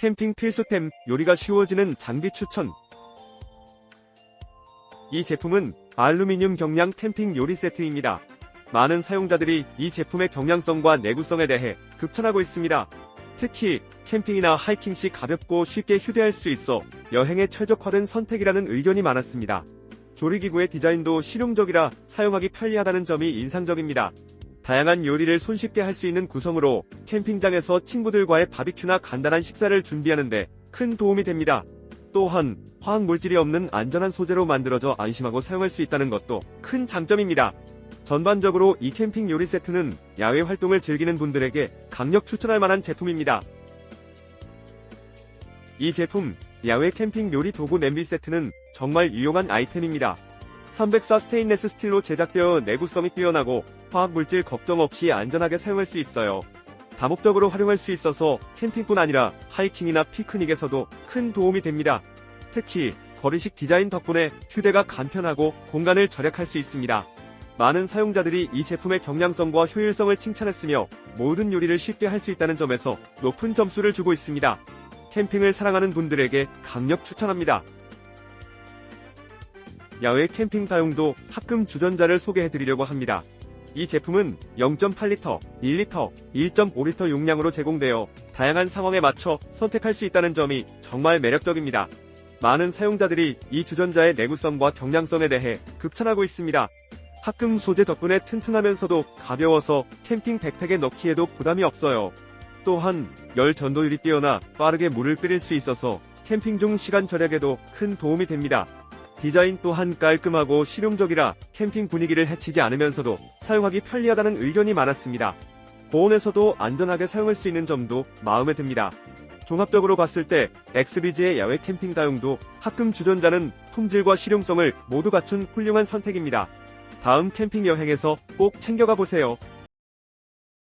캠핑 필수템, 요리가 쉬워지는 장비 추천. 이 제품은 알루미늄 경량 캠핑 요리 세트입니다. 많은 사용자들이 이 제품의 경량성과 내구성에 대해 극찬하고 있습니다. 특히 캠핑이나 하이킹 시 가볍고 쉽게 휴대할 수 있어 여행에 최적화된 선택이라는 의견이 많았습니다. 조리기구의 디자인도 실용적이라 사용하기 편리하다는 점이 인상적입니다. 다양한 요리를 손쉽게 할 수 있는 구성으로 캠핑장에서 친구들과의 바비큐나 간단한 식사를 준비하는데 큰 도움이 됩니다. 또한 화학 물질이 없는 안전한 소재로 만들어져 안심하고 사용할 수 있다는 것도 큰 장점입니다. 전반적으로 이 캠핑 요리 세트는 야외 활동을 즐기는 분들에게 강력 추천할 만한 제품입니다. 이 제품 야외 캠핑 요리 도구 냄비 세트는 정말 유용한 아이템입니다. 304 스테인레스 스틸로 제작되어 내구성이 뛰어나고 화학물질 걱정 없이 안전하게 사용할 수 있어요. 다목적으로 활용할 수 있어서 캠핑뿐 아니라 하이킹이나 피크닉에서도 큰 도움이 됩니다. 특히 거리식 디자인 덕분에 휴대가 간편하고 공간을 절약할 수 있습니다. 많은 사용자들이 이 제품의 경량성과 효율성을 칭찬했으며 모든 요리를 쉽게 할 수 있다는 점에서 높은 점수를 주고 있습니다. 캠핑을 사랑하는 분들에게 강력 추천합니다. 야외 캠핑 다용도 합금 주전자를 소개해드리려고 합니다. 이 제품은 0.8리터, 1리터, 1.5리터 용량으로 제공되어 다양한 상황에 맞춰 선택할 수 있다는 점이 정말 매력적입니다. 많은 사용자들이 이 주전자의 내구성과 경량성에 대해 극찬하고 있습니다. 합금 소재 덕분에 튼튼하면서도 가벼워서 캠핑 백팩에 넣기에도 부담이 없어요. 또한 열 전도율이 뛰어나 빠르게 물을 끓일 수 있어서 캠핑 중 시간 절약에도 큰 도움이 됩니다. 디자인 또한 깔끔하고 실용적이라 캠핑 분위기를 해치지 않으면서도 사용하기 편리하다는 의견이 많았습니다. 보온에서도 안전하게 사용할 수 있는 점도 마음에 듭니다. 종합적으로 봤을 때 엑스비지의 야외 캠핑 다용도 합금 주전자는 품질과 실용성을 모두 갖춘 훌륭한 선택입니다. 다음 캠핑 여행에서 꼭 챙겨가 보세요.